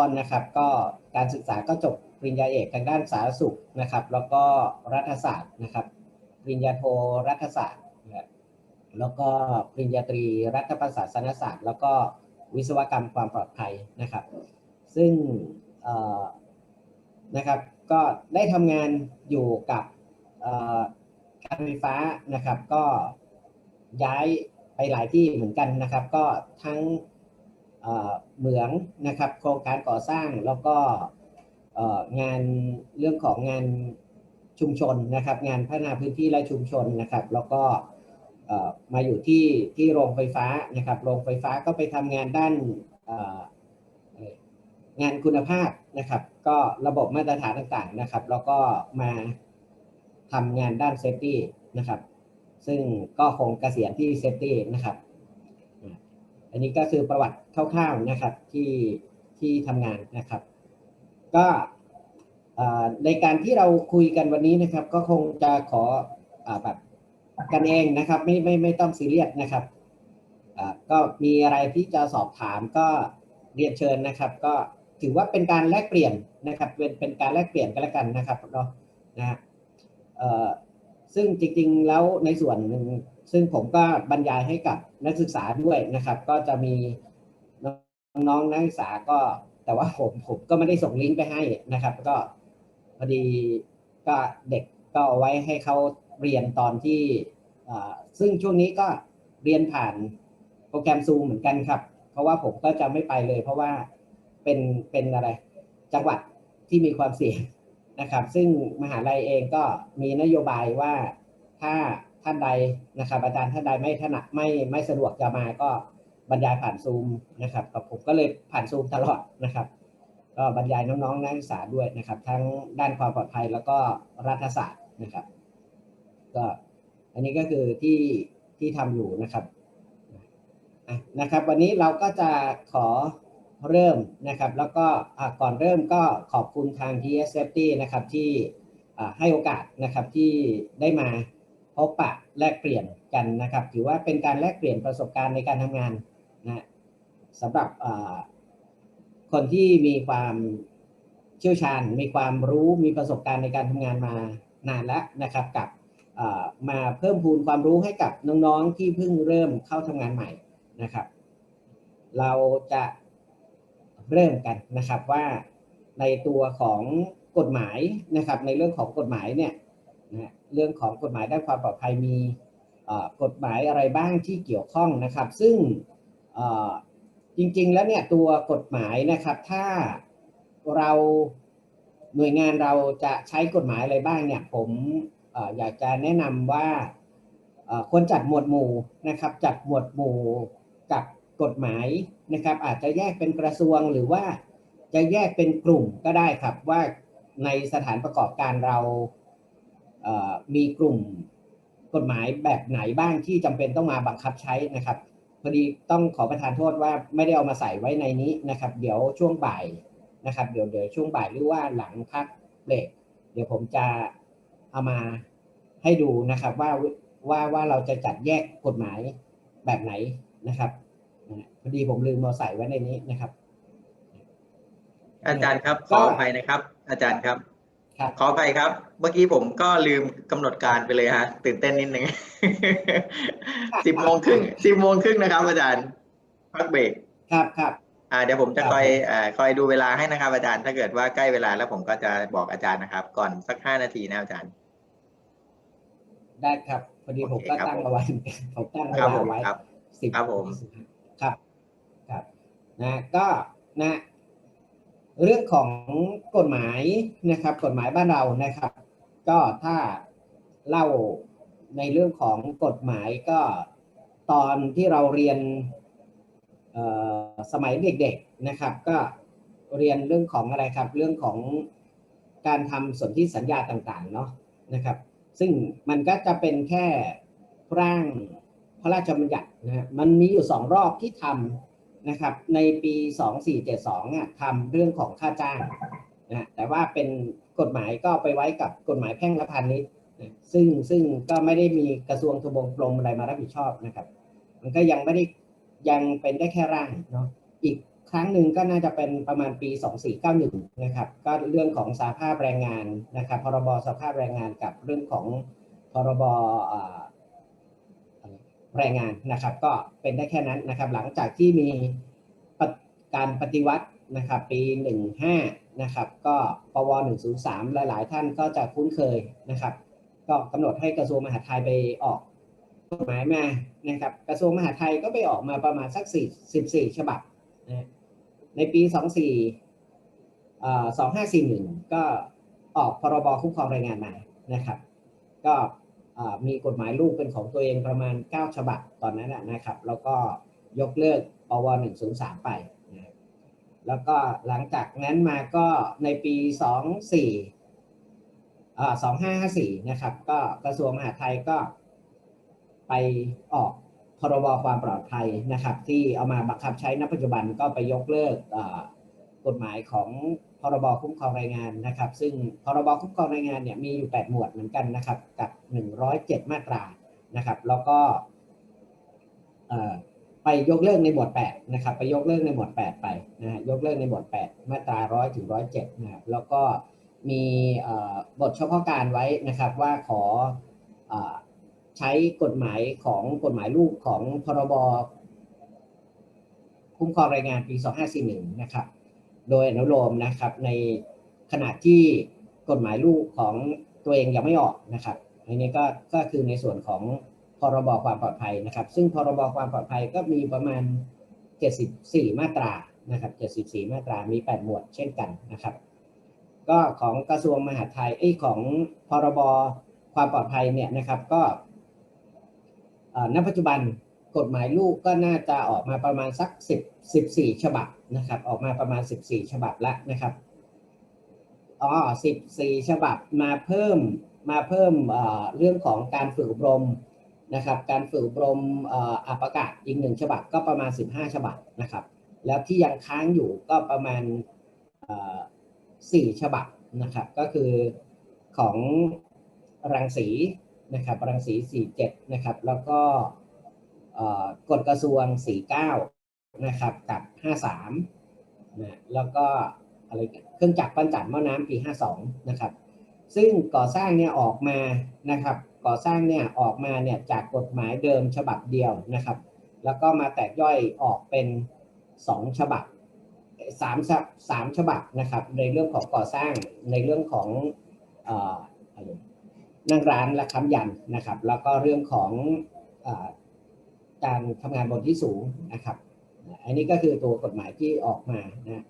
รนนะครับก็การศึกษาก็จบปริญญาเอกทางด้านสาธารณสุขนะครับ แล้วก็รัฐศาสตร์นะครับ ปริญญาโทรัฐศาสตร์นะแล้วก็ปริญญาตรีรัฐประศาสนศาสตร์ แล้วก็วิศวกรรมความปลอดภัยนะครับ ซึ่งนะครับก็ได้ทำงานอยู่กับการไฟฟ้านะครับ ก็ย้ายไปหลายที่เหมือนกันนะครับ ก็ทั้ง เหมืองนะครับ โครงการก่อสร้างแล้วก็งานเรื่องของงานชุมชนนะครับ งานพัฒนาพื้นที่และชุมชนนะครับ แล้วก็มาอยู่ที่ที่โรงไฟฟ้านะครับ โรงไฟฟ้าก็ไปทำงานด้านงานคุณภาพนะครับ ก็ระบบมาตรฐานต่างๆนะครับ แล้วก็มาทำงานด้านเซฟตี้นะครับ ซึ่งก็คงเกษียณที่เซฟตี้นะครับ อันนี้ก็คือประวัติคร่าวๆนะครับที่ที่ทำงานนะครับ ก็ในการที่เราคุยกันวันนี้นะครับ ก็คงจะขออแบบกันเองนะครับ ไม่ไม่ไม่ต้องซีเรียสนะครับก็มีอะไรที่จะสอบถามก็เรียนเชิญนะครับ ก็ถือว่าเป็นการแลกเปลี่ยนนะครับ เป็นเป็นการแลกเปลี่ยนกันแล้วกันนะครับเนาะนะซึ่งจริงๆแล้วในส่วนหนึ่ง ซึ่งผมก็บรรยายให้กับนักศึกษาด้วยนะครับ ก็จะมีน้องนักศึกษาก็แต่ว่าผมผมก็ไม่ได้ส่งลิงก์ไปให้นะครับ ก็พอดีก็เด็กก็เอาไว้ให้เขาเรียนตอนที่อ่าซึ่งช่วงนี้ก็เรียนผ่านโปรแกรมซูมเหมือนกันครับ เพราะว่าผมก็จะไม่ไปเลย เพราะว่าเป็นเป็นอะไรจังหวัดที่มีความเสี่ยงนะครับ ซึ่งมหาลัยเองก็มีนโยบายว่าถ้า ท่านใดนะครับ อาจารย์ท่านใดไม่ถนัดไม่ไม่สะดวกจะมาก็บรรยายผ่านซูมนะครับกับผมก็เลยผ่านซูมตลอดนะครับ ก็บรรยายน้องๆนักศึกษาด้วยนะครับ ทั้งด้านความปลอดภัยแล้วก็รัฐศาสตร์นะครับ ก็อันนี้ก็คือที่ที่ทำอยู่นะครับนะครับ วันนี้เราก็จะขอเริ่มนะครับ แล้วก็ก่อนเริ่มก็ขอบคุณทาง TS Safety นะครับที่ให้โอกาสนะครับที่ได้มา พบปะแลกเปลี่ยนกันนะครับ ถือว่าเป็นการแลกเปลี่ยนประสบการณ์ในการทำงานนะสำหรับคนที่มีความเชี่ยวชาญ มีความรู้มีประสบการณ์ในการทำงานมานานแล้วนะครับ กับมาเพิ่มพูนความรู้ให้กับน้องๆที่เพิ่งเริ่มเข้าทำงานใหม่นะครับ เราจะเริ่มกันนะครับว่าในตัวของกฎหมายนะครับ ในเรื่องของกฎหมายเนี่ย นะเรื่องของกฎหมายด้านความปลอดภัยมีกฎหมายอะไรบ้างที่เกี่ยวข้องนะครับ ซึ่งจริงๆแล้วเนี่ยตัวกฎหมายนะครับ ถ้าเราหน่วยงานเราจะใช้กฎหมายอะไรบ้างเนี่ยผมออยากจะแนะนำว่าควรจัดหมวดหมู่นะครับ จัดหมวดหมู่กับกฎหมายนะครับ อาจจะแยกเป็นกระทรวงหรือว่าจะแยกเป็นกลุ่มก็ได้ครับว่าในสถานประกอบการเรา มีกลุ่มกฎหมายแบบไหนบ้างที่จำเป็นต้องมาบังคับใช้นะครับ พอดีต้องขอประทานโทษว่าไม่ได้เอามาใส่ไว้ในนี้นะครับ เดี๋ยวช่วงบ่ายนะครับ เดี๋ยวเดี๋ยวช่วงบ่ายหรือว่าหลังพักเบรกเดี๋ยวผมจะเอามาให้ดูนะครับว่าว่าว่าเราจะจัดแยกกฎหมายแบบไหนนะครับนะพอดีผมลืมมาใส่ไว้ในนี้นะครับ อาจารย์ครับขก็ออภัยนะครับ อาจารย์ครับครับ ขออภัยครับ เมื่อกี้ผมก็ลืมกำหนดการไปเลยฮะ ตื่นเต้นนิดนึงสิบโมงครึ่งสิบโมงครึ่งนะครับ อาจารย์พักเบรกครับครับอ่าเดี๋ยวผมจะครับคอยเอ่อคอยดูเวลาให้นะครับ อาจารย์ถ้าเกิดว่าใกล้เวลาแล้วผมก็จะบอกอาจารย์นะครับ ก่อนสักห้านาทีนะอาจารย์ ได้ครับพอดีผมโอเคก็ครับตั้งเอาไว้ผมตั้งเวครับลาผมไว้ครับสิบครับผมครับ ครับนะก็นะ เรื่องของกฎหมายนะครับ กฎหมายบ้านเรานะครับ ก็ถ้าเล่าในเรื่องของกฎหมายก็ตอนที่เราเรียนสมัยเด็กๆนะครับ ก็เรียนเรื่องของอะไรครับ เรื่องของการทำสนธิสัญญาต่างๆเนาะนะครับ ซึ่งมันก็จะเป็นแค่ร่างพระราชบัญญัตินะฮะมันมีอยู่สองรอบที่ทำ นะครับในปี 2472อะทำเรื่องของค่าจ้างนะแต่ว่าเป็นกฎหมายก็ไปไว้กับกฎหมายแพ่งและพาณิชย์ซึ่งซึ่งก็ไม่ได้มีกระทรวงทบวงกรมอะไรมารับผิดชอบนะครับ มันก็ยังไม่ได้ยังเป็นได้แค่ร่างเนาะอีกครั้งหนึ่งก็น่าจะเป็นประมาณปี 2491 นะครับ ก็เรื่องของสาภาพแรงงานนะครับ พรบสภาพแรงงานกับเรื่องของพรบอ แรงงานนะครับ ก็เป็นได้แค่นั้นนะครับ หลังจากที่มีการปฏิวัตินะครับ ปี 15 นะครับ ก็ปว 103 หลาย ๆ ท่านก็จะคุ้นเคยนะครับ ก็กำหนดให้กระทรวงมหาดไทยไปออกกฎหมายมานะครับ กระทรวงมหาดไทยก็ไปออกมาประมาณสัก4 14ฉบับนะในปี 24เอ่อ2541 ก็ออกพรบคุ้มครองแรงงานมานะครับ ก็ มีกฎหมายลูกเป็นของตัวเองประมาณ 9 ฉบับตอนนั้นนะครับ แล้วก็ยกเลิกปว103 ไปนะแล้วก็หลังจากนั้นมาก็ในปี 24อ่า2554 นะครับ ก็กระทรวงมหาดไทยก็ไปออกพรบความปลอดภัยนะครับ ที่เอามาบังคับใช้ณปัจจุบันก็ไปยกเลิกกฎหมายของ พรบคุ้มครองแรงงานนะครับ ซึ่งพรบคุ้มครองแรงงานเนี่ยมีอยู่ 8 หมวดเหมือนกันนะครับ กับ 107 มาตรานะครับ แล้วก็ไปยกเลิกในหมวด8นะครับ ไปยกเลิกในหมวด 8 ไปนะยกเลิกในหมวด 8 มาตรา 100 ถึง 107 นะครับ แล้วก็มีบทเฉพาะการไว้นะครับว่าขอออใช้กฎหมายของกฎหมายลูกของพรบคุ้มครองแรงงานปี 2541 นะครับ โดยอนุโลมนะครับ ในขณะที่กฎหมายลูกของตัวเองยังไม่ออกนะครับอันนี้ก็ก็คือในส่วนของพรบความปลอดภัยนะครับ ซึ่งพรบความปลอดภัยก็มีประมาณ 74 มาตรานะครับ74 มาตรามี 8 หมวดเช่นกันนะครับ ก็ของกระทรวงมหาดไทยไอ้ของพรบความปลอดภัยเนี่ยนะครับก็ณปัจจุบันกฎหมายลูกก็น่าจะออกมาประมาณสัก 10 14 ฉบับ นะครับ ออกมาประมาณ 14 ฉบับแล้วนะครับอ๋อ14 ฉบับมาเพิ่มมาเพิ่มเรื่องของการฝึกอบรมนะครับ การฝึกอบรมอัประกาศอีกหนึ่งฉบับก็ประมาณ 15 ฉบับนะครับ แล้วที่ยังค้างอยู่ก็ประมาณเอ่อสี่ฉบับนะครับ ก็คือของรังสีนะครับรังสีสี่เจ็ดนะครับ แล้วก็กฎกระทรวงสี่เก้า นะครับกับห้าสามนะแล้วก็อะไรกันเครื่องจักรปั้นจันหม้อน้ำปีห้าสองนะครับ ซึ่งก่อสร้างเนี่ยออกมานะครับ ก่อสร้างเนี่ยออกมาเนี่ยจากกฎหมายเดิมฉบับเดียวนะครับ แล้วก็มาแตกย่อยออกเป็นสองฉบับสามฉบับสามฉบับนะครับในเรื่องของก่อสร้างในเรื่องของอะไรนั่งร้านและค้ำยันนะครับ แล้วก็เรื่องของอการทำงานบนที่สูงนะครับ อันนี้ก็คือตัวกฎหมายที่ออกมานะ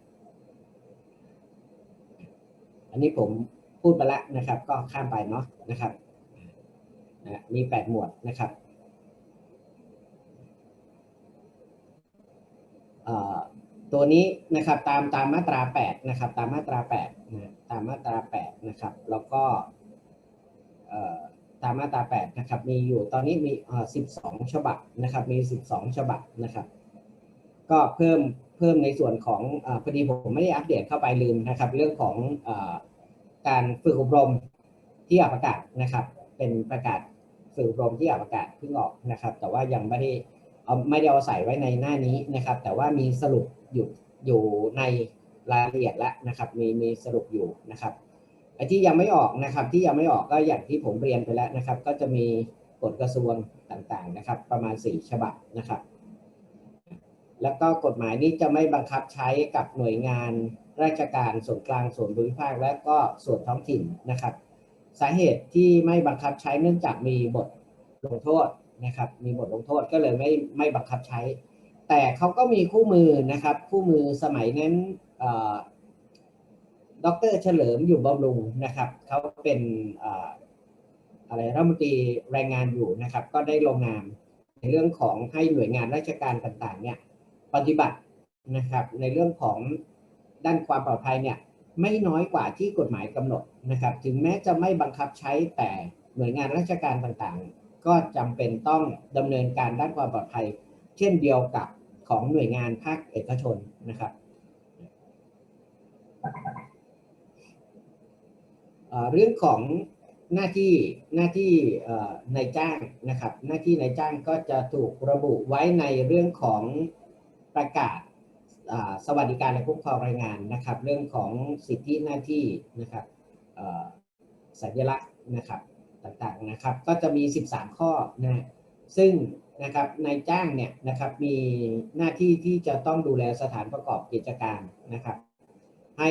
อันนี้ผมพูดไปแล้วนะครับ ก็ข้ามไปเนาะนะครับนะมีแปดหมวดนะครับเอ่อตัวนี้นะครับตามตามมาตรา8นะครับตามมาตรา8นะตามมาตรา8นะครับแล้วก็เอ่อตามมาตรา8นะครับมีอยู่ตอนนี้มีเอ่อ12 ฉบับนะครับมี 12 ฉบับนะครับ ก็เพิ่มเพิ่มในส่วนของอพอดีผมไม่ได้อัปเดตเข้าไปลืมนะครับ เรื่องของเอ่อการฝึกอบรมที่ออกประกาศนะครับ เป็นประกาศฝึกอบรมที่ออกประกาศเพิ่งออกนะครับ แต่ว่ายังไม่ได้เอาไม่ได้เอาใส่ไว้ในหน้านี้นะครับ แต่ว่ามีสรุปอยู่อยู่ในรายละเอียดแล้วนะครับ มีมีสรุปอยู่นะครับไอ้ที่ยังไม่ออกนะครับ ที่ยังไม่ออกก็อย่างที่ผมเรียนไปแล้วนะครับ ก็จะมีกฎกระทรวงต่างๆนะครับ ประมาณ 4 ฉบับนะครับ แล้วก็กฎหมายนี้จะไม่บังคับใช้กับหน่วยงานราชการส่วนกลางส่วนภูมิภาคและก็ส่วนท้องถิ่นนะครับ สาเหตุที่ไม่บังคับใช้เนื่องจากมีบทลงโทษนะครับ มีบทลงโทษก็เลยไม่ไม่บังคับใช้ แต่เขาก็มีคู่มือนะครับ คู่มือสมัยนั้นเอ่อดรเฉลิมอยู่บำรุงนะครับเขาเป็นเอ่ออะไรรัฐมนตรีแรงงานอยู่นะครับ ก็ได้ลงนามในเรื่องของให้หน่วยงานราชการต่างๆเนี่ย ปฏิบัตินะครับในเรื่องของด้านความปลอดภัยเนี่ยไม่น้อยกว่าที่กฎหมายกำหนดนะครับ ถึงแม้จะไม่บังคับใช้แต่หน่วยงานราชการต่างๆ ก็จำเป็นต้องดำเนินการด้านความปลอดภัย เช่นเดียวกับของหน่วยงานภาคเอกชนนะครับเรื่องของหน้าที่หน้าที่นายจ้างนะครับ หน้าที่นายจ้างก็จะถูกระบุไว้ในเรื่องของ ประกาศสวัสดิการและคุ้มครองแรงงานนะครับ เรื่องของสิทธิหน้าที่นะครับสัญลักษณ์นะครับต่างๆนะครับ ก็จะมี 13 ข้อนะซึ่งนะครับนายจ้างเนี่ยนะครับมีหน้าที่ที่จะต้องดูแลสถานประกอบกิจการนะครับ ให้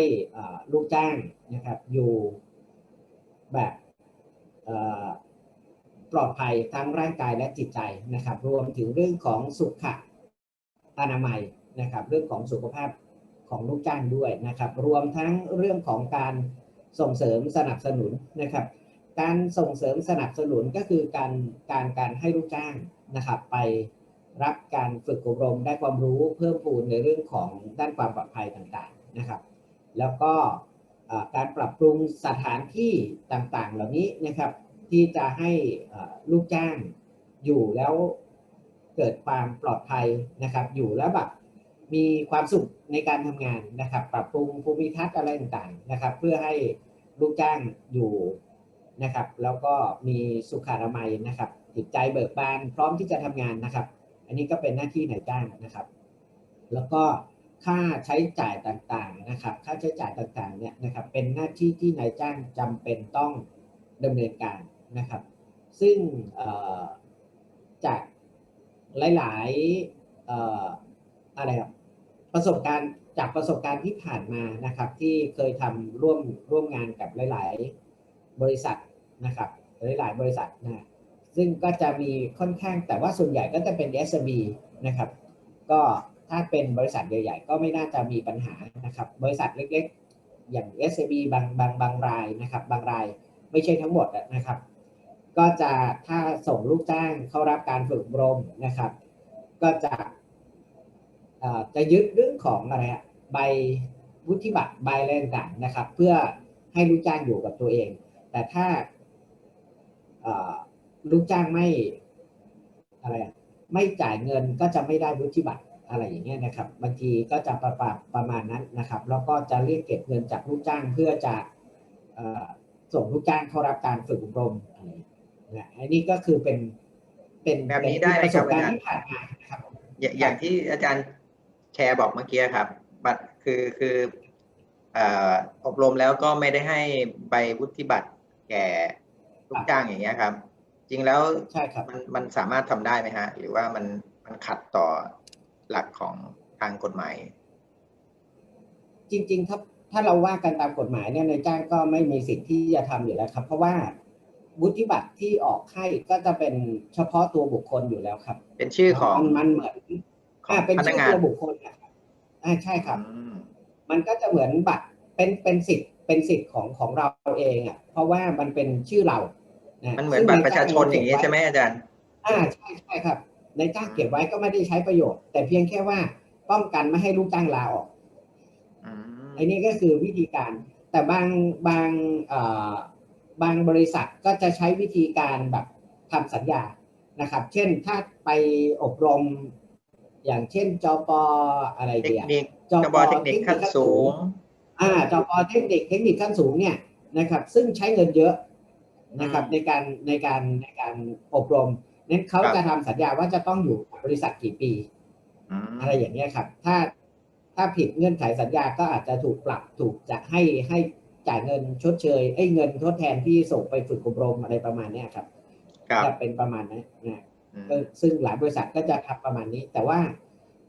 ลูกจ้างนะครับอยู่แบบปลอดภัยทั้งร่างกายและจิตใจนะครับ รวมถึงเรื่องของสุข อนามัยนะครับเรื่องของสุขภาพของลูกจ้างด้วยนะครับรวมทั้งเรื่องของการส่งเสริมสนับสนุนนะครับ การส่งเสริมสนับสนุนก็คือการการการให้ลูกจ้างนะครับ ไปรับการฝึกอบรมได้ความรู้เพิ่มพูนในเรื่องของด้านความปลอดภัยต่างๆนะครับ แล้วก็การปรับปรุงสถานที่ต่างๆ เหล่านี้นะครับที่จะให้ลูกจ้างอยู่แล้ว เกิดความปลอดภัยนะครับ อยู่แล้วแบบมีความสุขในการทำงานนะครับ ปรับปรุงภูมิทัศน์อะไรต่างๆนะครับ เพื่อให้ลูกจ้างอยู่นะครับ แล้วก็มีสุขอนามัยนะครับจิตใจเบิกบานพร้อมที่จะทำงานนะครับ อันนี้ก็เป็นหน้าที่นายจ้างนะครับ แล้วก็ค่าใช้จ่ายต่างๆนะครับ ค่าใช้จ่ายต่างๆเนี่ยนะครับ เป็นหน้าที่ที่นายจ้างจำเป็นต้องดำเนินการนะครับ ซึ่งเอ่อจาก หลายๆเอ่ออะไรครับประสบการณ์จากประสบการณ์ที่ผ่านมานะครับ ที่เคยทำร่วมร่วมงานกับหลาย ๆ บริษัทนะครับ หลาย ๆ บริษัทนะซึ่งก็จะมีค่อนข้างแต่ว่าส่วนใหญ่ก็จะเป็น SME นะครับ ก็ถ้าเป็นบริษัทใหญ่ ๆ ก็ไม่น่าจะมีปัญหานะครับ บริษัทเล็ก ๆ อย่าง SME บางบางบางรายนะครับ บางรายไม่ใช่ทั้งหมดนะครับ ก็จะถ้าส่งลูกจ้างเข้ารับการฝึกอบรมนะครับ ก็จะจะยึดเรื่องของอะไรใบวุฒิบัตรใบอะไรต่างนะครับ เพื่อให้ลูกจ้างอยู่กับตัวเอง แต่ถ้าลูกจ้างไม่อะไรไม่จ่ายเงินก็จะไม่ได้วุฒิบัตรอะไรอย่างเงี้ยนะครับบางทีก็จะประประประมาณนั้นนะครับ แล้วก็จะเรียกเก็บเงินจากลูกจ้างเพื่อจะส่งลูกจ้างเข้ารับการฝึกอบรมอะไร นะอันนี้ก็คือเป็นเป็นแบบนี้ได้ไหมประคสรับบการอาจารย์ณ์ที่ผ่านมานะครับอย่าอย่างที่อาจารย์แชร์บอกเมื่อกี้ครับ บัตรคือคือเอ่ออบรมแล้วก็ไม่ได้ให้ใบวุฒิบัตรแก่ลูกจ้างอย่างเงี้ยครับ จริงแล้วใช่ครับมันมันสามารถทำได้ไหมฮะ หรือว่ามันมันขัดต่อหลักของทางกฎหมาย จริง ๆ ถ้าถ้าเราว่ากันตามกฎหมายเนี่ยนายจ้างก็ไม่มีสิทธิ์ที่จะทำอยู่แล้วครับ เพราะว่า วุฒิบัตรที่ออกให้ก็จะเป็นเฉพาะตัวบุคคลอยู่แล้วครับ เป็นชื่อของมันมันเหมือนของอ่าเป็นพนัชื่กานองตัวบุคคลนะครับอ่าใช่ครับอืมมันก็จะเหมือนบัตรเป็นเป็นสิทธิ์เป็นสิทธิ์ของของเราเองอะ เพราะว่ามันเป็นชื่อเรานะมันเหมือนบัตรประชาชนอย่างนี้ใช่ไหมอาจารย์ อ่าใช่ใช่ครับนายจ้างเก็บไว้ก็ไม่ได้ใช้ประโยชน์ แต่เพียงแค่ว่าป้องกันไม่ให้ลูกจ้างลาออกอืมไอ้นี่ก็คือวิธีการ แต่บางบางเอ่อ บางบริษัทก็จะใช้วิธีการแบบทำสัญญานะครับ เช่นถ้าไปอบรม อย่างเช่นจปอะไรเทคเดียนิคจกระบอเทคนิคขั้นสูง อ่าจปเทคนิคเทคนิคขั้นสูงเนี่ยนะครับ ซึ่งใช้เงินเยอะนะครับอืมในการในการในการอบรมนั้นเขาครับจะทำสัญญาว่าจะต้องอยู่กับบริษัทกี่ปีอืมอะไรอย่างเงี้ยครับ ถ้าถ้าผิดเงื่อนไขสัญญาก็อาจจะถูกปรับถูกจะให้ให้ จ่ายเงินชดเชยไอ้เงินทดแทนที่ส่งไปฝึกอบรมอะไรประมาณเนี้ยครับครับจะเป็นประมาณนั้นนะอืมก็ซึ่งหลายบริษัทก็จะทำประมาณนี้ แต่ว่า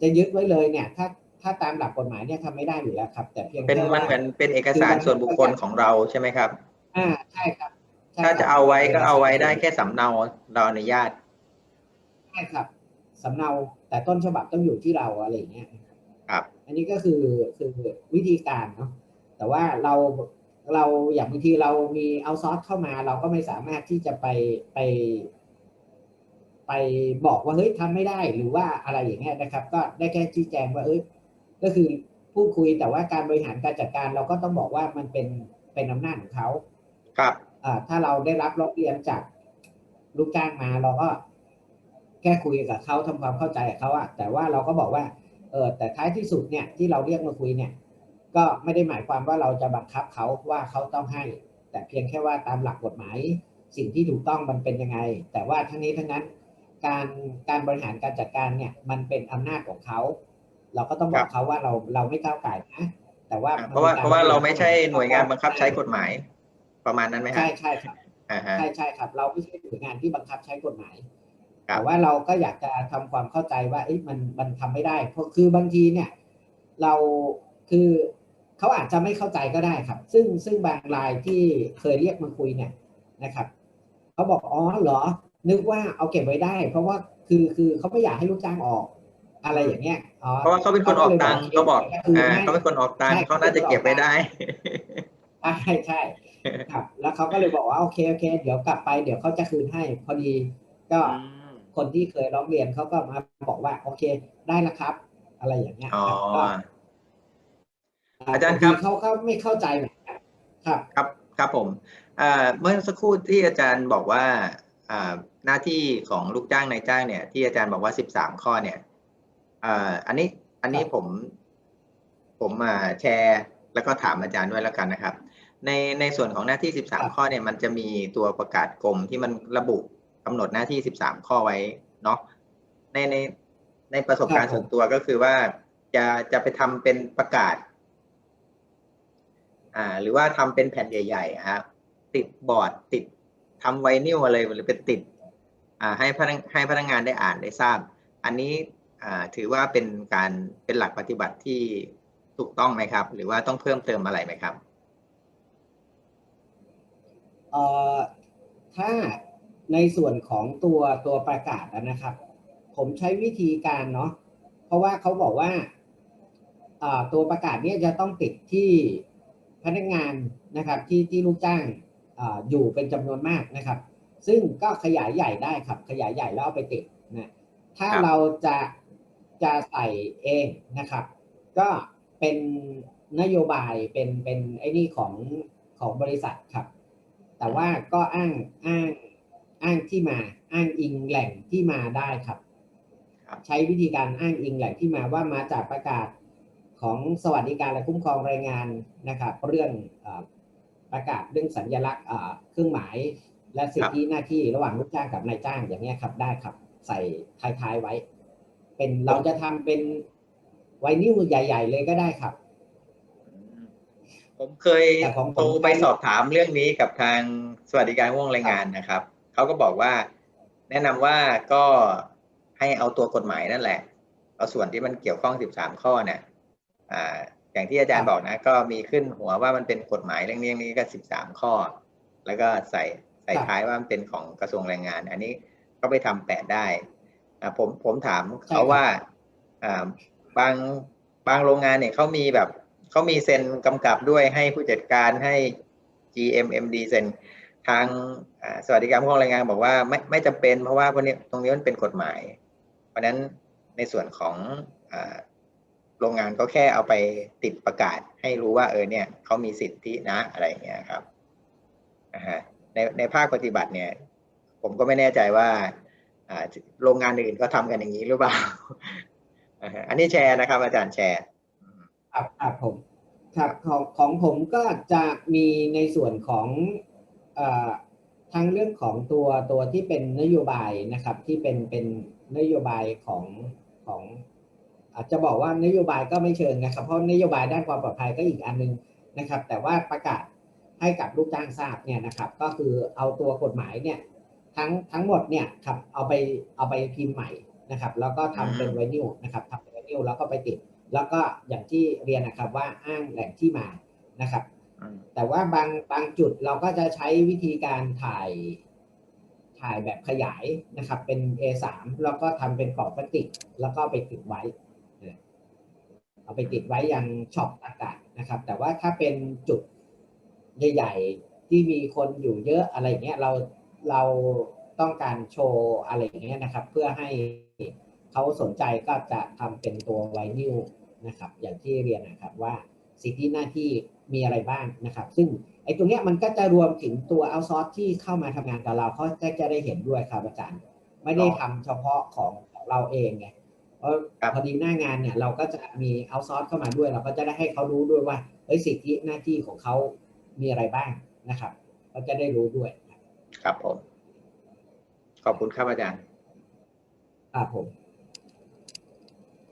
จะยึดไว้เลยเนี่ย ถ้าถ้าตามหลักกฎหมายเนี่ยทำไม่ได้อยู่แล้วครับ แต่เพียงเป็นแค่มันว่าเหมือนเป็นเอกสารส่วนบุคคลของเราใช่ไหมครับ อ่าใช่ครับใช่ถ้าครับจะเอาไว้ก็เอาไว้ได้แค่สำเนาเราอนุญาตใช่ครับสำเนาแต่ต้นฉบับต้องอยู่ที่เราอะไรอย่างเงี้ยครับ อันนี้ก็คือคือวิธีการเนาะแต่ว่าเรา เราอย่างบางทีเรามีเอาซอสเข้ามา เราก็ไม่สามารถที่จะไปไป ไปบอกว่าเฮ้ยทำไม่ได้หรือว่าอะไรอย่างเงี้ยนะครับ ก็ได้แค่ชี้แจงว่าเอ้ยก็คือพูดคุยแต่ว่าการบริหารการจัดการเราก็ต้องบอกว่ามันเป็นเป็นอำนาจของเขาครับอ่าถ้าเราได้รับร้องเรียนจากลูกจ้างมาเราก็แค่คุยกับเขาทำความเข้าใจกับเขาอะแต่ว่าเราก็บอกว่าเออแต่ท้ายที่สุดเนี่ยที่เราเรียกมาคุยเนี่ย ก็ไม่ได้หมายความว่าเราจะบังคับเขาว่าเขาต้องให้ แต่เพียงแค่ว่าตามหลักกฎหมาย สิ่งที่ถูกต้องมันเป็นยังไง แต่ว่าทั้งนี้ทั้งนั้น การการบริหารการจัดการเนี่ยมันเป็นอำนาจของเขา เราก็ต้องบอครักบเขาว่าเราเราไม่ก้าวไก่นะแต่ว่าอ่าเพราะว่าเพราะว่าเราไม่ใช่หน่วยงานบังคับใช้กฎหมาย ประมาณนั้นไหมฮะใช่ใช่ครับอ่าฮะใช่ใช่ครับ เราไม่ใช่หน่วยงานที่บังคับใช้กฎหมายครับแต่ว่าเราก็อยากจะทำความเข้าใจว่าเอ๊ะมันมันทำไม่ได้ เพราะคือบางทีเนี่ย เราคือ เขาอาจจะไม่เข้าใจก็ได้ครับ ซึ่งซึ่งบางรายที่เคยเรียกมาคุยเนี่ยนะครับเขาบอกอ๋อเหรอ นึกว่าเอาเก็บไว้ได้ เพราะว่าคือคือเขาไม่อยากให้ลูกจ้างออก อะไรอย่างเงี้ยอ๋อเพราะว่าเขาเป็นคนออกตังค์เขาบอกคืออ่าไม่เขาเป็นคนออกตังค์ใช่เขาน่าจะเก็บไว้ได้ใช่ใช่ครับ แล้วเขาก็เลยบอกว่าโอเคโอเค เดี๋ยวกลับไปเดี๋ยวเขาจะคืนให้ พอดีก็คนที่เคยร้องเรียนเขาก็มาบอกว่าโอเคได้แล้วครับ อะไรอย่างเงี้ยอ๋อครับก็ อาจารย์ครับงทีเขาก็ไม่เข้าใจเหมือนกันครับครับครับผมอ่าเมื่อสักครู่ที่อาจารย์บอกว่าอ่าหน้าที่ของลูกจ้างนายจ้างเนี่ย ที่อาจารย์บอกว่าสิบสามข้อเนี่ยอ่าอันนี้อันนี้ครับผมผมมาแชร์แล้วก็ถามอาจารย์ด้วยแล้วกันนะครับ ในในส่วนของหน้าที่สิบสามข้อเนี่ยมันจะมีตัวประกาศกรมที่มันระบุกำหนดหน้าที่สิบสามข้อไว้เนาะในในในประสบการณ์ส่วนตัวก็คือว่าจะจะไปทำเป็นประกาศ อ่าหรือว่าทำเป็นแผ่นใหญ่ๆครับติดบอร์ดติดทำไวนิลอะไรหรือเป็นติดอ่าให้พนักให้พนักงานได้อ่านได้ทราบ อันนี้อ่าถือว่าเป็นการเป็นหลักปฏิบัติที่ถูกต้องไหมครับ หรือว่าต้องเพิ่มเติมอะไรไหมครับเอ่อถ้าในส่วนของตัวตัวประกาศนะครับ ผมใช้วิธีการเนาะเพราะว่าเขาบอกว่าอ่าตัวประกาศเนี้จะต้องติดที่ พนักงานนะครับที่ที่ลูกจ้างอาอยู่เป็นจำนวนมากนะครับ ซึ่งก็ขยายใหญ่ได้ครับ ขยายใหญ่แล้วเอาไปติดนะถ้าครับเราจะจะใส่เองนะครับ ก็เป็นนโยบายเป็นเป็นไอ้นี่ของของบริษัทครับ แต่ว่าก็อ้างอ้างอ้างที่มาอ้างอิงแหล่งที่มาได้ครับครับใช้วิธีการอ้างอิงแหล่งที่มาว่ามาจากประกาศ ของสวัสดิการและคุ้มครองแรงงานนะครับเรื่องเออประกาศเรื่องสัญลักษณ์เอ่อเครื่องหมาย และสิทธิหน้าที่ระหว่างลูกจ้างกับนายจ้างอย่างเงี้ยครับได้ครับ ใส่ท้ายๆไว้ เป็นเราจะทำเป็นไวนิลใหญ่ ๆ เลยก็ได้ครับ ผมเคยแต่ของผมโทรไปสอบถามเรื่องนี้กับทางสวัสดิการว่องแรงงานนะครับเขาก็บอกว่า แนะนำว่าก็ให้เอาตัวกฎหมายนั่นแหละ เอาส่วนที่มันเกี่ยวข้อง 13 ข้อเนี่ย อ่าอย่างที่อาจารย์บอกนะก็มีขึ้นหัวว่ามันเป็นกฎหมายเรื่องนี้เรื่องนี้ก็13ข้อ แล้วก็ใส่ใส่ท้ายว่ามันเป็นของกระทรวงแรงงาน อันนี้ก็ไปทำแปะได้อ่าผมผมถามเขาว่าอ่าบางบางโรงงานเนี่ยเขามีแบบเขามีเซ็นกำกับด้วยให้ผู้จัดการให้ GMMD เซ็นทางอ่าสวัสดิการของแรงงานบอกว่าไม่ไม่จำเป็นเพราะว่าพวกนี้ตรงนี้มันเป็นกฎหมาย เพราะฉะนั้นในส่วนของอา โรงงานก็แค่เอาไปติดประกาศให้รู้ว่าเออเนี่ยเขามีสิทธินะอะไรเงี้ยครับนะฮะในในภาคปฏิบัติเนี่ย ผมก็ไม่แน่ใจว่าโรงงานอื่นก็ทำกันอย่างนี้หรือเปล่า อันนี้แชร์นะครับ อาจารย์แชร์ครับครับผมครับของของผมก็จะมีในส่วนของเอ่อทางเรื่องของตัวตัวที่เป็นนโยบายนะครับ ที่เป็นเป็นนโยบายของของ อาจจะบอกว่านโยบายก็ไม่เชิงนะครับ เพราะนโยบายด้านความปลอดภัยก็อีกอันหนึงนะครับ แต่ว่าประกาศให้กับลูกจ้างทราบเนี่ยนะครับ ก็คือเอาตัวกฎหมายเนี่ยทั้งทั้งหมดเนี่ยครับเอาไปเอาไปพิมพ์ใหม่นะครับ แล้วก็ทำเป็นไวนิลนะครับทำเป็นไวนิลแล้วก็ไปติด แล้วก็อย่างที่เรียนนะครับว่าอ้างแหล่งที่มานะครับอืมแต่ว่าบางบางจุดเราก็จะใช้วิธีการถ่ายถ่ายแบบขยายนะครับ เป็น A3 แล้วก็ทำเป็นกรอบพลาสติก แล้วก็ไปติดไว้นะ เอาไปติดไว้ยังช็อปอากาศนะครับ แต่ว่าถ้าเป็นจุดใหญ่ๆที่มีคนอยู่เยอะอะไรอย่างเงี้ยเราเราต้องการโชว์อะไรอย่างเงี้ยนะครับ เพื่อให้เขาสนใจก็จะทำเป็นตัวไวนิลนะครับ อย่างที่เรียนนะครับว่าสิทธิหน้าที่มีอะไรบ้างนะครับ ซึ่งไอ้ตรงเนี้ยมันก็จะรวมถึงตัวเอาซอร์สที่เข้ามาทำงานกับเราเขาจะจะได้เห็นด้วยครับอาจารย์ ไม่ได้ทำเฉพาะของของเราเองไง เพราะครับพอดีหน้างานเนี่ยเราก็จะมีเอาซอร์สเข้ามาด้วย เราก็จะได้ให้เขารู้ด้วยว่าเฮ้ยสิทธิหน้าที่ของเขามีอะไรบ้างนะครับเขาจะได้รู้ด้วย ครับผม ขอบคุณครับอาจารย์ครับผม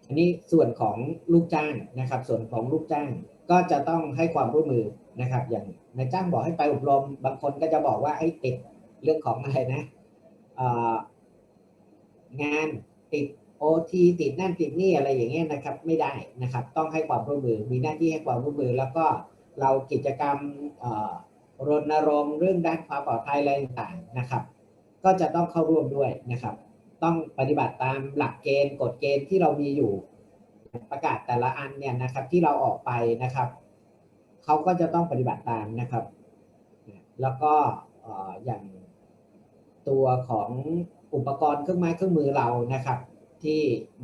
อันนี้ส่วนของลูกจ้างนะครับ ส่วนของลูกจ้างก็จะต้องให้ความร่วมมือนะครับ อย่างนายจ้างบอกให้ไปอบรม บางคนก็จะบอกว่าให้ติดเรื่องของอะไรนะเอ่องานติด โอทีติดนั่นติดนี่อะไรอย่างเงี้ยนะครับไม่ได้นะครับ ต้องให้ความร่วมมือมีหน้าที่ให้ความร่วมมือ แล้วก็เรากิจกรรมรณรงค์เรื่องด้านความปลอดภัยอะไรต่างๆนะครับ ก็จะต้องเข้าร่วมด้วยนะครับ ต้องปฏิบัติตามหลักเกณฑ์กฎเกณฑ์ที่เรามีอยู่ประกาศแต่ละอันเนี่ยนะครับที่เราออกไปนะครับเขาก็จะต้องปฏิบัติตามนะครับ แล้วก็อย่างตัวของอุปกรณ์เครื่องไม้เครื่องมือเรานะครับ ที่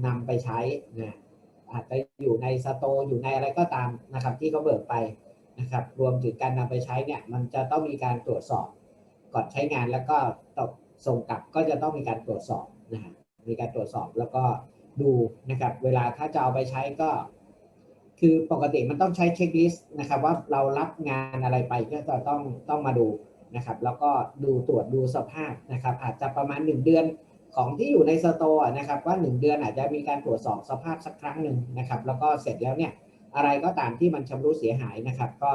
นำไปใช้นะอาจจะอยู่ในสโตอยู่ในอะไรก็ตามนะครับ ที่เขาเบิกไปนะครับ รวมถึงการนำไปใช้เนี่ย มันจะต้องมีการตรวจสอบก่อนใช้งานแล้วก็ตกส่งกลับก็จะต้องมีการตรวจสอบนะฮะมีการตรวจสอบแล้วก็ดูนะครับ เวลาถ้าจะเอาไปใช้ก็ คือปกติมันต้องใช้เช็คลิสต์นะครับ ว่าเรารับงานอะไรไปก็จะต้องต้องมาดูนะครับ แล้วก็ดูตรวจดูสภาพนะครับ อาจจะประมาณหนึ่งเดือน ของที่อยู่ในสโตร์นะครับว่าหนึ่งเดือนอาจจะมีการตรวจสอบสภาพสักครั้งหนึ่งนะครับ แล้วก็เสร็จแล้วเนี่ยอะไรก็ตามที่มันชำรุดเสียหายนะครับ ก็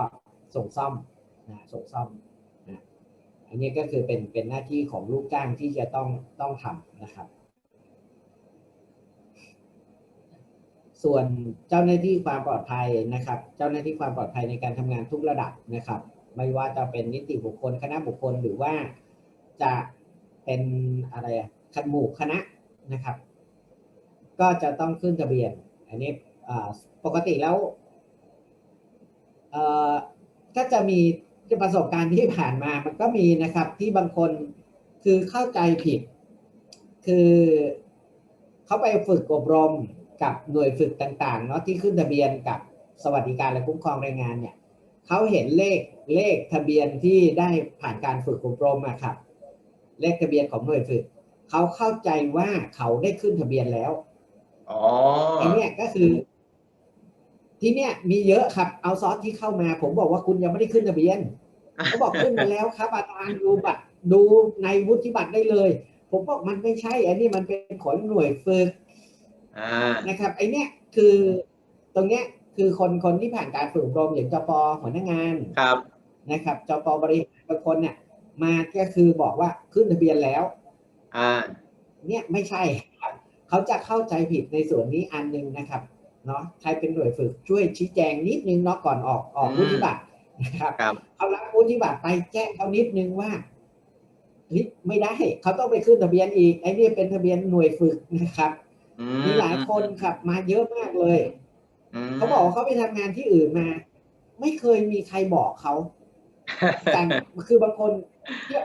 ส่งซ่อมนะส่งซ่อมนะอันนี้ก็คือเป็นเป็นหน้าที่ของลูกจ้างที่จะต้องต้องทำนะครับ ส่วนเจ้าหน้าที่ความปลอดภัยนะครับ เจ้าหน้าที่ความปลอดภัยในการทำงานทุกระดับนะครับ ไม่ว่าจะเป็นนิติบุคคลคณะบุคคลหรือว่าจะเป็นอะไรอะ คณะหมู่คณะนะครับ ก็จะต้องขึ้นทะเบียน อันนี้ปกติแล้วก็จะมีประสบการณ์ที่ผ่านมามันก็มีนะครับ ที่บางคนคือเข้าใจผิด คือเขาไปฝึกอบรมกับหน่วยฝึกต่างๆเนาะที่ขึ้นทะเบียนกับสวัสดิการและคุ้มครองแรงงานเนี่ยเขาเห็นเลขเลขทะเบียนที่ได้ผ่านการฝึกอบรมอะครับ เลขทะเบียนของหน่วยฝึก เขาเข้าใจว่าเขาได้ขึ้นทะเบียนแล้วอ๋อไอ้เนี่ยก็คือ ที่เนี่ยมีเยอะครับเอาซอสที่เข้ามา ผมบอกว่าคุณยังไม่ได้ขึ้นทะเบียนเขาบอกขึ้นมาแล้วครับอาจารย์ดูบัตรดูในวุฒิบัตรได้เลย ผมบอกมันไม่ใช่ อันนี้มันเป็นของหน่วยฝึกอ่านะครับ ไอเนี้ยคือตรงเนี้ยคือคนคนที่ผ่านการฝึกอบรมอย่างจปหัวหน้างานครับนะครับจปบริหารบางคนเนี่ยมาก็คือบอกว่าขึ้นทะเบียนแล้ว อ่า เนี่ยไม่ใช่ครับเขาจะเข้าใจผิดในส่วนนี้อันหนึงนะครับเนาะใครเป็นหน่วยฝึกช่วยชี้แจงนิดนึงเนาะก่อนออกออกอืมวุฒิบัตรนะครับครับเอารับวุฒิบัตรไปแจ้งเขานิดนึงว่าเฮ้ยไม่ได้เขาต้องไปขึ้นทะเบียนอีกไอ้นี่เป็นทะเบียนหน่วยฝึกนะครับอืมีหลายคนครับมาเยอะมากเลยมเขาบอกว่าเขาไปทำงานที่อื่นมา ไม่เคยมีใครบอกเขาแต่คือบางคน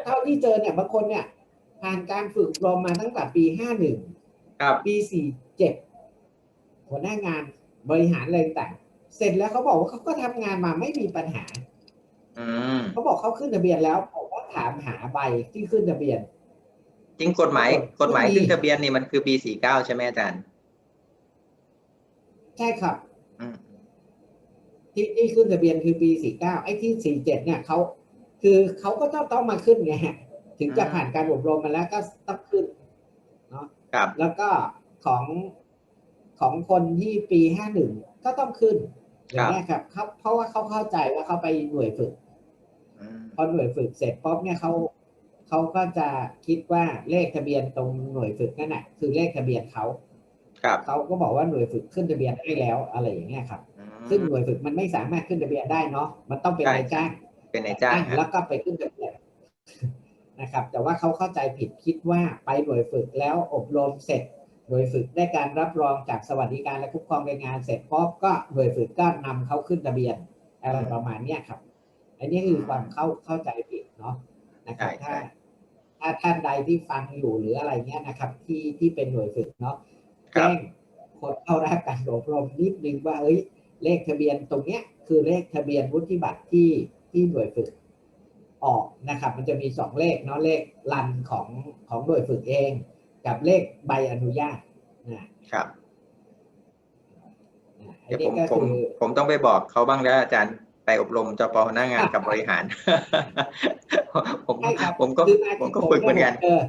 เท่าที่เจอเนี่ยบางคนเนี่ย ผ่านการฝึกอบรมมาตั้งแต่ปีห้าหนึ่งครับปีสี่เจ็ดหัวหน้างานบริหารอะไรต่างเสร็จแล้วเขาบอกว่าเขาก็ทำงานมาไม่มีปัญหา อืมเขาบอกเขาขึ้นทะเบียนแล้วผมก็ถามหาใบที่ขึ้นทะเบียน จริงกฎหมายไม่มีกฎหมายขึ้นทะเบียนนี่มันคือปีสี่เก้าใช่ไหมอาจารย์ ใช่ครับ อืม ที่ที่ขึ้นทะเบียนคือปีสี่เก้าไอ้ที่สี่เจ็ดเนี่ยเขาคือเขาก็ต้องต้องมาขึ้นไงฮะ ถึงจะผ่านการอบรมมาแล้วก็ต้องขึ้นเนาะครับแล้วก็ของของคนที่ปีห้าหนึ่งก็ต้องขึ้นอย่างนี้ยครับเขาเพราะว่าเขาเข้าใจว่าเขาไปหน่วยฝึกอืมพอหน่วยฝึกเสร็จปุ๊บเนี่ยเขาเขาก็จะคิดว่าเลขทะเบียนตรงหน่วยฝึกนั่นแหะคือเลขทะเบียนเขาครับเขาก็บอกว่าหน่วยฝึกขึ้นทะเบียนได้แล้วอะไรอย่างเงี้ยครับอืมซึ่งหน่วยฝึกมันไม่สามารถขึ้นทะเบียนได้เนาะมันต้องเป็นใช่นายจ้างเป็นนายจ้างคแล้รับวก็ไปขึ้นทะเบียน นะครับ แต่ว่าเขาเข้าใจผิดคิดว่าไปหน่วยฝึกแล้วอบรมเสร็จ หน่วยฝึกได้การรับรองจากสวัสดิการและคุ้มครองแรงงานเสร็จปุ๊บก็หน่วยฝึกก็นำเขาขึ้นทะเบียนอะไรประมาณเนี้ยครับ อันนี้คือความเข้าเข้าใจผิดเนาะนะครับใช่ถ้าใช่ถ้าท่านใดที่ฟังอยู่หรืออะไรเงี้ยนะครับ ที่ที่เป็นหน่วยฝึกเนาะครัแจ้บงคนเข้ารับการอบรมนิดนึงว่าเอ้ยเลขทะเบียนตรงเนี้ยคือเลขทะเบียนวุฒิบัตรที่ที่หน่วยฝึก ออกนะครับ มันจะมีสองเลขเนาะเลขรันของของหน่วยฝึกเอง กับเลขใบอนุญาตนะครับนะอันเดี๋ยวนี้ผมผมก็คือผมต้องไปบอกเขาบ้างแล้วอาจารย์ไปอบรมจปหน้างานกับบริหาร ผมใช่ครับผมก็คือมาผมที่ก็ฝึกเหมือนกันเออ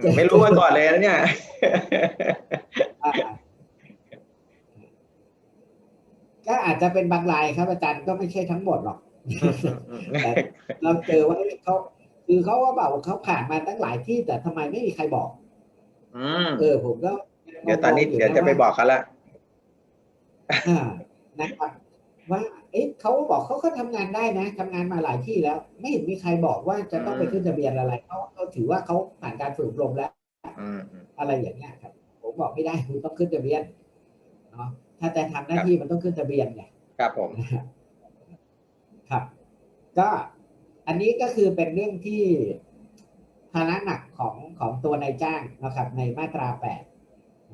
เจอไม่รู้มาก่อนเลยนะเนี่ยอ่าก็อาจจะเป็นบางรายครับอาจารย์ก็ไม่ใช่ทั้งหมดหรอกแต่ เราเจอว่าเอ้ยเขาคือเขาว่าแบบเขาผ่านมาตั้งหลายที่แต่ทำไมไม่มีใครบอกอืมเออผมก็เดี๋ยวตอนนี้เดี๋ยวจะไปบอกเขาละอ่านะครับว่า เอ๊ะเขาบอกเขาก็ทำงานได้นะทำงานมาหลายที่แล้ว ไม่เห็นมีใครบอกว่าจะต้องไปขึ้นทะเบียนอะไรเขาเขาถือว่าเขาผ่านการฝึกอบรมแล้วอืมอืมอะไรอย่างเงี้ยครับ ผมบอกไม่ได้คุณต้องขึ้นทะเบียนเนาะถ้าจะทำหน้าที่มันต้องขึ้นทะเบียนไงครับผมนะ ครับ ก็อันนี้ก็คือเป็นเรื่องที่ภาระหนักของของตัวนายจ้างนะครับ ในมาตราแปด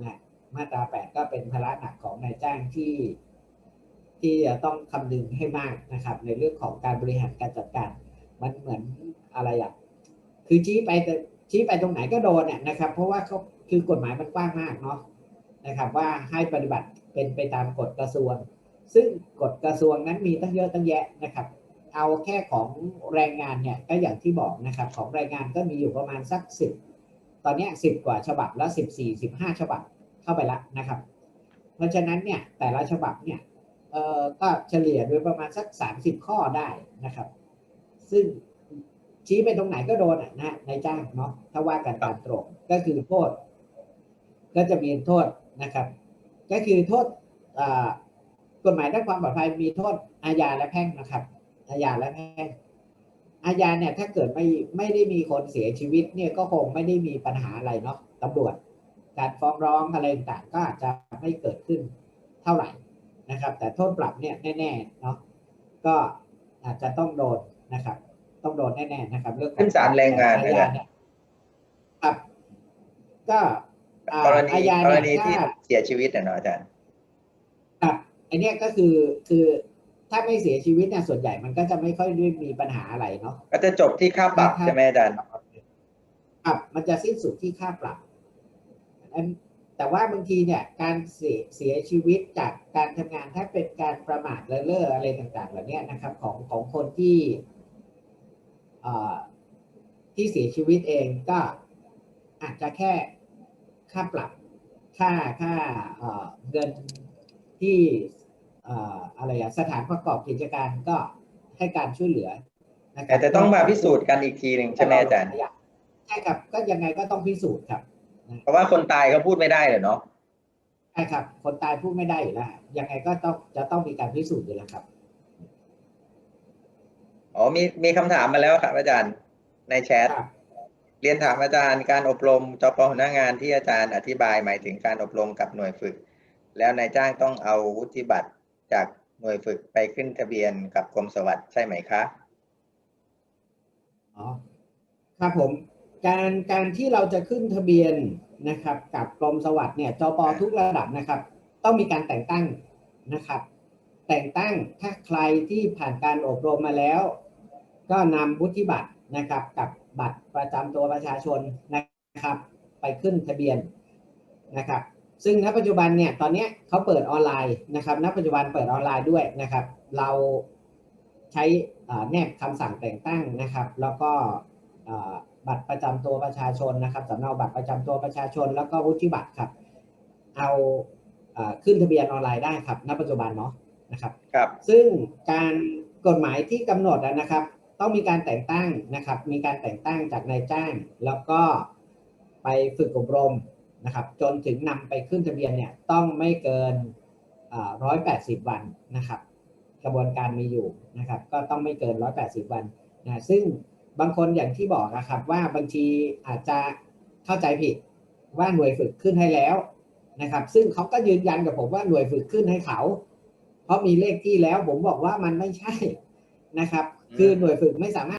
นะมาตราแปดก็เป็นภาระหนักของนายจ้างที่ที่จะต้องคำนึงให้มากนะครับ ในเรื่องของการบริหารการจัดการ มันเหมือนอะไรอะคือชี้ไปแต่ชี้ไปตรงไหนก็โดนเนี่ยนะครับ เพราะว่าเขาคือกฎหมายมันกว้างมากเนาะนะครับ ว่าให้ปฏิบัติเป็นไปตามกฎกระทรวง ซึ่งกฎกระทรวงนั้นมีตั้งเยอะตั้งแยะนะครับ เอาแค่ของแรงงานเนี่ยก็อย่างที่บอกนะครับ ของแรงงานก็มีอยู่ประมาณสักสิบตอนนี้สิบกว่าฉบับแล้วสิบสี่สิบห้าฉบับเข้าไปแล้วนะครับ เพราะฉะนั้นเนี่ยแต่ละฉบับเนี่ยเอ่อก็เฉลี่ยโดยประมาณสักสามสิบข้อได้นะครับ ซึ่งชี้ไปตรงไหนก็โดนอะนะในจ้างเนาะถ้าว่ากันตามตรงก็คือโทษ ก็จะมีโทษนะครับ ก็คือโทษอ่า กฎหมายด้านความปลอดภัยมีโทษอาญาและแพ่งนะครับ อาญาและแพ่งอาญาเนี่ยถ้าเกิดไม่ไม่ได้มีคนเสียชีวิตเนี่ยก็คงไม่ได้มีปัญหาอะไรเนาะตำรวจ การฟ้องร้องอะไรต่างๆก็อาจจะไม่เกิดขึ้นเท่าไหร่นะครับ แต่โทษปรับเนี่ยแน่ๆเนาะก็อาจจะต้องโดนนะครับ ต้องโดนแน่ๆนะครับ เรื่องของขึ้นศาลแรงงานอานะญาครับเนี่ยครับ ก็อ่ากรณีอาญากรเนี่ยณีที่ถ้าเสียชีวิตนะเนาะอาจารย์ครับ อันเนี้ยก็คือคือถ้าไม่เสียชีวิตเนี่ยส่วนใหญ่มันก็จะไม่ค่อยได้มีปัญหาอะไรเนาะก็จะจบที่ค่าปรับใช่ไหมอาจารย์ครับมันจะสิ้นสุดที่ค่าปรับอันแต่ว่าบางทีเนี่ยการเสียเสียชีวิตจากการทำงานถ้าเป็นการประมาทเลินเล่ออะไรต่างๆเหล่านี้นะครับ ของของคนที่เอ่อที่เสียชีวิตเองก็อาจจะแค่ค่าปรับค่าค่าเอ่อเงินที่เอ่ออะไรอะสถานประกอบกิจการก็ให้การช่วยเหลือนะคแต่รับจะต้องมาพิสูจน์กันอีกทีหนึ่งใช่ไหมอาจารย์ใช่ครับ ก็ยังไงก็ต้องพิสูจน์ครับ เพราะว่าคนตายเขาพูดไม่ได้เลยเนาะใช่ครับ คนตายพูดไม่ได้อยู่แล้วยังไงก็ต้องจะต้องมีการพิสูจน์อยู่แล้วครับอ๋อมีมีคำถามมาแล้วครับ อาจารย์ในแชทครับเรียนถามอาจารย์การอบรมจปหัวหน้างานที่อาจารย์อธิบายหมายถึงการอบรมกับหน่วยฝึก แล้วนายจ้างต้องเอาวุฒิบัตร จากหน่วยฝึกไปขึ้นทะเบียนกับกรมสวัสดิ์ใช่ไหมคะอ๋อครับผมการการที่เราจะขึ้นทะเบียนนะครับ กับกรมสวัสดิ์เนี่ยจปทุกระดับนะครับ ต้องมีการแต่งตั้งนะครับ แต่งตั้งถ้าใครที่ผ่านการอบรมมาแล้ว ก็นำวุฒิบัตรนะครับ กับบัตรประจำตัวประชาชนนะครับ ไปขึ้นทะเบียนนะครับ ซึ่งณปัจจุบันเนี่ยตอนเนี้ยเขาเปิดออนไลน์นะครับณปัจจุบันเปิดออนไลน์ด้วยนะครับ เราใช้อ่าแนบคำสั่งแต่งตั้งนะครับ แล้วก็อ่าบัตรประจำตัวประชาชนนะครับสำเนาบัตรประจำตัวประชาชน แล้วก็วุฒิบัตรครับ เอาอ่าขึ้นทะเบียนออนไลน์ได้ครับ ณ ปัจจุบันเนาะนะครับครับ ซึ่งการกฎหมายที่กำหนดอะนะครับ ต้องมีการแต่งตั้งนะครับ มีการแต่งตั้งจากนายจ้าง แล้วก็ไปฝึกอบรม นะครับ จนถึงนำไปขึ้นทะเบียนเนี่ยต้องไม่เกินร้อยแปดสิบวันนะครับ กระบวนการมีอยู่นะครับ ก็ต้องไม่เกินร้อยแปดสิบวันนะซึ่งบางคนอย่างที่บอกนะครับว่าบางทีอาจจะเข้าใจผิดว่าหน่วยฝึกขึ้นให้แล้วนะครับ ซึ่งเขาก็ยืนยันกับผมว่าหน่วยฝึกขึ้นให้เขา เพราะมีเลขที่แล้วผมบอกว่ามันไม่ใช่นะครับ คือหน่วยฝึกไม่สามารถ